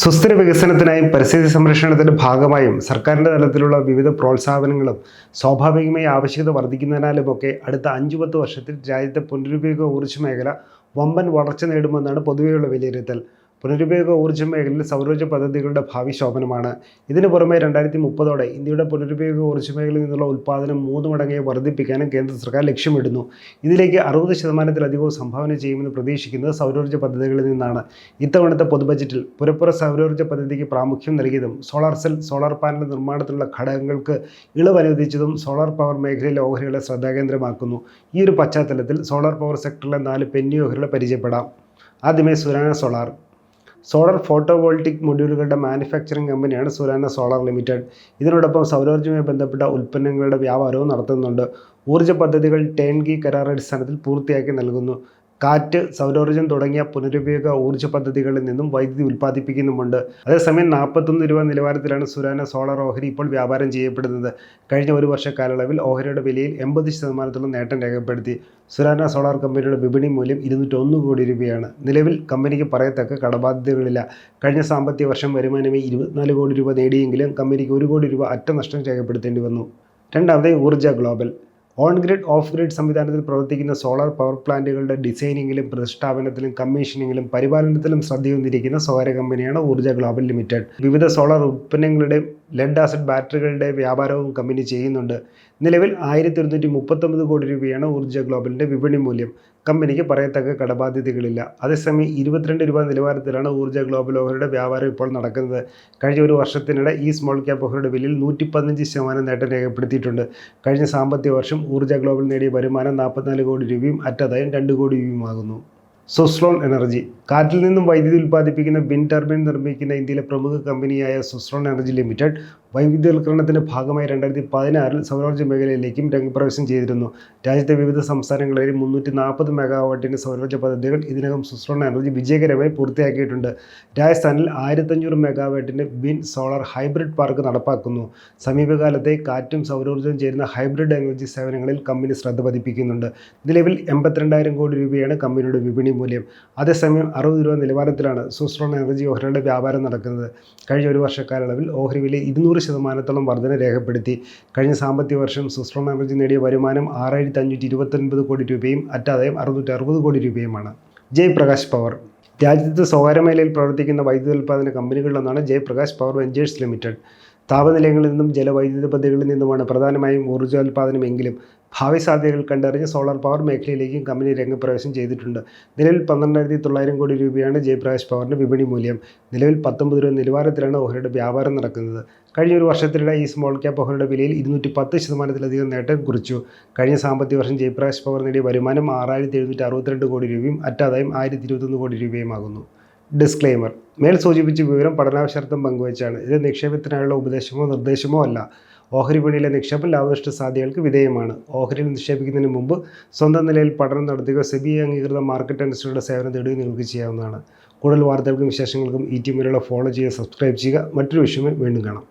സുസ്ഥിര വികസനത്തിനായും പരിസ്ഥിതി സംരക്ഷണത്തിന്റെ ഭാഗമായും സർക്കാരിന്റെ തലത്തിലുള്ള വിവിധ പ്രോത്സാഹനങ്ങളും സ്വാഭാവികമായി ആവശ്യകത വർദ്ധിക്കുന്നതിനാലുമൊക്കെ അടുത്ത അഞ്ചു പത്ത് വർഷത്തിൽ രാജ്യത്തെ പുനരുപയോഗ ഊർജ മേഖല വമ്പൻ വളർച്ച നേടുമെന്നാണ് പൊതുവെയുള്ള വിലയിരുത്തൽ. പുനരുപയോഗ ഊർജ മേഖലയിൽ സൗരോർജ പദ്ധതികളുടെ ഭാവി ശോഭനമാണ് ഇതിനു പുറമെ രണ്ടായിരത്തി മുപ്പതോടെ ഇന്ത്യയുടെ പുനരുപയോഗ ഊർജ മേഖലയിൽ നിന്നുള്ള ഉൽപ്പാദനം മൂന്ന് മടങ്ങായി വർദ്ധിപ്പിക്കാനും കേന്ദ്ര സർക്കാർ ലക്ഷ്യമിടുന്നു. ഇതിലേക്ക് അറുപത് ശതമാനത്തിലധികവും സംഭാവന ചെയ്യുമെന്ന് പ്രതീക്ഷിക്കുന്നത് സൗരോർജ പദ്ധതികളിൽ നിന്നാണ്. ഇത്തവണത്തെ പൊതുബജറ്റിൽ പുരപ്പുറ സൗരോർജ പദ്ധതിക്ക് പ്രാമുഖ്യം നൽകിയതും സോളാർ സെൽ സോളാർ പാനൽ നിർമ്മാണത്തിലുള്ള ഘടകങ്ങൾക്ക് ഇളവ് അനുവദിച്ചതും സോളാർ പവർ മേഖലയിലെ ഓഹരികളെ ശ്രദ്ധാകേന്ദ്രമാക്കുന്നു. ഈ ഒരു പശ്ചാത്തലത്തിൽ സോളാർ പവർ സെക്ടറിലെ നാല് പെന്നി ഓഹരികളെ പരിചയപ്പെടാം. ആദ്യമേ സുരാന സോളാർ. സോളാർ ഫോട്ടോവോൾട്ടിക് മൊഡ്യൂളുകളുടെ മാനുഫാക്ചറിംഗ് കമ്പനിയാണ് സുരാന സോളാർ ലിമിറ്റഡ്. ഇതിനോടൊപ്പം സൗരോർജവുമായി ബന്ധപ്പെട്ട ഉൽപ്പന്നങ്ങളുടെ വ്യാപാരവും നടത്തുന്നുണ്ട്. ഊർജ പദ്ധതികൾ ടേൺ ഗി കരാർ അടിസ്ഥാനത്തിൽ പൂർത്തിയാക്കി നൽകുന്നു. കാറ്റ് സൗരോർജം തുടങ്ങിയ പുനരുപയോഗ ഊർജ പദ്ധതികളിൽ നിന്നും വൈദ്യുതി ഉൽപ്പാദിപ്പിക്കുന്നുമുണ്ട്. അതേസമയം നാൽപ്പത്തൊന്ന് രൂപ നിലവാരത്തിലാണ് സുരാന സോളാർ ഓഹരി ഇപ്പോൾ വ്യാപാരം ചെയ്യപ്പെടുന്നത്. കഴിഞ്ഞ ഒരു വർഷ കാലയളവിൽ ഓഹരിയുടെ വിലയിൽ എൺപത് ശതമാനത്തോളം നേട്ടം രേഖപ്പെടുത്തി. സുരാന സോളാർ കമ്പനിയുടെ വിപണി മൂല്യം ഇരുന്നൂറ്റൊന്ന് കോടി രൂപയാണ്. നിലവിൽ കമ്പനിക്ക് പറയത്തക്ക കടബാധ്യതകളില്ല. കഴിഞ്ഞ സാമ്പത്തിക വർഷം വരുമാനമേ ഇരുപത്തിനാല് കോടി രൂപ നേടിയെങ്കിലും കമ്പനിക്ക് ഒരു കോടി രൂപ അറ്റനഷ്ടം രേഖപ്പെടുത്തേണ്ടി വന്നു. രണ്ടാമത് Urja global. On grid off grid സംവിധാനത്തിൽ പ്രവർത്തിക്കുന്ന സോളാർ പവർ പ്ലാന്റുകളുടെ ഡിസൈനിങ്ങിലും പ്രതിഷ്ഠാപനത്തിലും കമ്മീഷനിങ്ങിലും പരിപാലനത്തിലും ശ്രദ്ധയൊന്നിരിക്കുന്ന സ്വകാര്യ കമ്പനിയാണ് ഊർജ ഗ്ലോബൽ ലിമിറ്റഡ്. വിവിധ സോളാർ ഉൽപ്പന്നങ്ങളുടെയും ലെഡ് ആസിഡ് ബാറ്ററികളുടെ വ്യാപാരവും കമ്പനി ചെയ്യുന്നുണ്ട്. നിലവിൽ ആയിരത്തി ഒരുന്നൂറ്റി മുപ്പത്തൊമ്പത് കോടി രൂപയാണ് ഊർജ ഗ്ലോബലിന്റെ വിപണി മൂല്യം. കമ്പനിക്ക് പറയത്തക്ക കടബാധ്യതകളില്ല. അതേസമയം ഇരുപത്തിരണ്ട് രൂപ നിലവാരത്തിലാണ് ഊർജ ഗ്ലോബൽ ഓഹരിയുടെ വ്യാപാരം ഇപ്പോൾ നടക്കുന്നത്. കഴിഞ്ഞ ഒരു വർഷത്തിനിടെ ഈ സ്മോൾ ക്യാപ് ഓഹരിയുടെ വിലയിൽ നൂറ്റി പതിനഞ്ച് ശതമാനം നേട്ടം രേഖപ്പെടുത്തിയിട്ടുണ്ട്. കഴിഞ്ഞ സാമ്പത്തിക വർഷം ഊർജ ഗ്ലോബൽ നേടിയ വരുമാനം നാൽപ്പത്തിനാല് കോടി രൂപയും അറ്റാദായം രണ്ട് കോടി രൂപയുമാകുന്നു. സുസ്ലോൺ എനർജി. കാറ്റിൽ നിന്നും വൈദ്യുതി ഉൽപ്പാദിപ്പിക്കുന്ന വിൻ ടർബൈൻ നിർമ്മിക്കുന്ന ഇന്ത്യയിലെ പ്രമുഖ കമ്പനിയായ സുസ്രോൺ എനർജി ലിമിറ്റഡ് വൈവിധ്യവൽക്കരണത്തിന്റെ ഭാഗമായി രണ്ടായിരത്തി പതിനാറിൽ സൗരോർജ മേഖലയിലേക്കും രംഗപ്രവേശം ചെയ്തിരുന്നു. രാജ്യത്തെ വിവിധ സംസ്ഥാനങ്ങളിൽ മുന്നൂറ്റി നാൽപ്പത് മെഗാവാട്ടിന്റെ സൗരോർജ പദ്ധതികൾ ഇതിനകം സുസ്രോൺ എനർജി വിജയകരമായി പൂർത്തിയാക്കിയിട്ടുണ്ട്. രാജസ്ഥാനിൽ ആയിരത്തഞ്ഞൂറ് മെഗാവാട്ടിന്റെ വിൻ സോളാർ ഹൈബ്രിഡ് പാർക്ക് നടപ്പാക്കുന്നു. സമീപകാലത്തെ കാറ്റും സൗരോർജവും ചേരുന്ന ഹൈബ്രിഡ് എനർജി സേവനങ്ങളിൽ കമ്പനി ശ്രദ്ധ പതിപ്പിക്കുന്നുണ്ട്. നിലവിൽ എൺപത്തിരണ്ടായിരം കോടി രൂപയാണ് കമ്പനിയുടെ വിപണി മൂല്യം. അതേസമയം അറുപത് രൂപ നിലവാരത്തിലാണ് സൂസ്ട്രോൺ എനർജി ഓഹരിയുടെ വ്യാപാരം നടക്കുന്നത്. കഴിഞ്ഞ ഒരു വർഷക്കാലയളവിൽ ഓഹരി വില ഇരുന്നൂറ് ശതമാനത്തോളം വർധന രേഖപ്പെടുത്തി. കഴിഞ്ഞ സാമ്പത്തിക വർഷം സൂസ്ട്രോൺ എനർജി നേടിയ വരുമാനം ആറായിരത്തി അഞ്ഞൂറ്റി ഇരുപത്തൊൻപത് കോടി രൂപയും അറ്റാദായം അറുന്നൂറ്റി അറുപത് കോടി രൂപയുമാണ്. ജയ് പ്രകാശ് പവർ. രാജ്യത്ത് സ്വകാര്യ മേഖലയിൽ പ്രവർത്തിക്കുന്ന വൈദ്യുതി ഉൽപ്പാദന കമ്പനികളിലൊന്നാണ് Jai Prakash power ventures limited. താപനിലയങ്ങളിൽ നിന്നും ജലവൈദ്യുത പദ്ധതികളിൽ നിന്നുമാണ് പ്രധാനമായും ഊർജോൽപാദനമെങ്കിലും ഭാവി സാധ്യതകൾ കണ്ടറിഞ്ഞ് സോളാർ പവർ മേഖലയിലേക്കും കമ്പനി രംഗപ്രവേശം ചെയ്തിട്ടുണ്ട്. നിലവിൽ പന്ത്രണ്ടായിരത്തി തൊള്ളായിരം കോടി രൂപയാണ് ജയപ്രകാശ് പവറിന്റെ വിപണി മൂല്യം. നിലവിൽ പത്തൊമ്പത് രൂപ നിലവാരത്തിലാണ് ഓഹരിയുടെ വ്യാപാരം നടക്കുന്നത്. കഴിഞ്ഞ ഒരു വർഷത്തിനിടെ ഈ സ്മോൾ ക്യാപ്പ് ഓഹരിയുടെ വിലയിൽ ഇരുന്നൂറ്റി പത്ത് ശതമാനത്തിലധികം നേട്ടം കുറിച്ചു. കഴിഞ്ഞ സാമ്പത്തിക വർഷം ജയപ്രകാശ് പവർ നേടിയ വരുമാനം ആറായിരത്തി എഴുന്നൂറ്റി അറുപത്തിരണ്ട് കോടി രൂപയും അറ്റാദായം ആയിരത്തി ഇരുപത്തൊന്ന് കോടി രൂപയുമാകുന്നു. ഡിസ്ക്ലെയിമർ മേൽ സൂചിപ്പിച്ച വിവരം പഠനാവശ്യാർത്ഥം പങ്കുവച്ചാണ്. ഇത് നിക്ഷേപത്തിനായുള്ള ഉപദേശമോ നിർദ്ദേശമോ അല്ല. ഓഹരി വിപണിയിലെ നിക്ഷേപം ലാഭനഷ്ട സാധ്യതകൾക്ക് വിധേയമാണ്. ഓഹരിയിൽ നിക്ഷേപിക്കുന്നതിന് മുമ്പ് സ്വന്തം നിലയിൽ പഠനം നടത്തുകയോ സെബി അംഗീകൃത മാർക്കറ്റ് അനുസരിച്ചുള്ള സേവനം തേടുകയോ നിങ്ങൾക്ക് ചെയ്യാവുന്നതാണ് കൂടുതൽ വാർത്തകൾക്കും വിശേഷങ്ങൾക്കും ഈ ടീമിലുള്ള ഫോളോ ചെയ്യുക സബ്സ്ക്രൈബ് ചെയ്യുക. മറ്റൊരു വിഷയമായി വീണ്ടും കാണാം.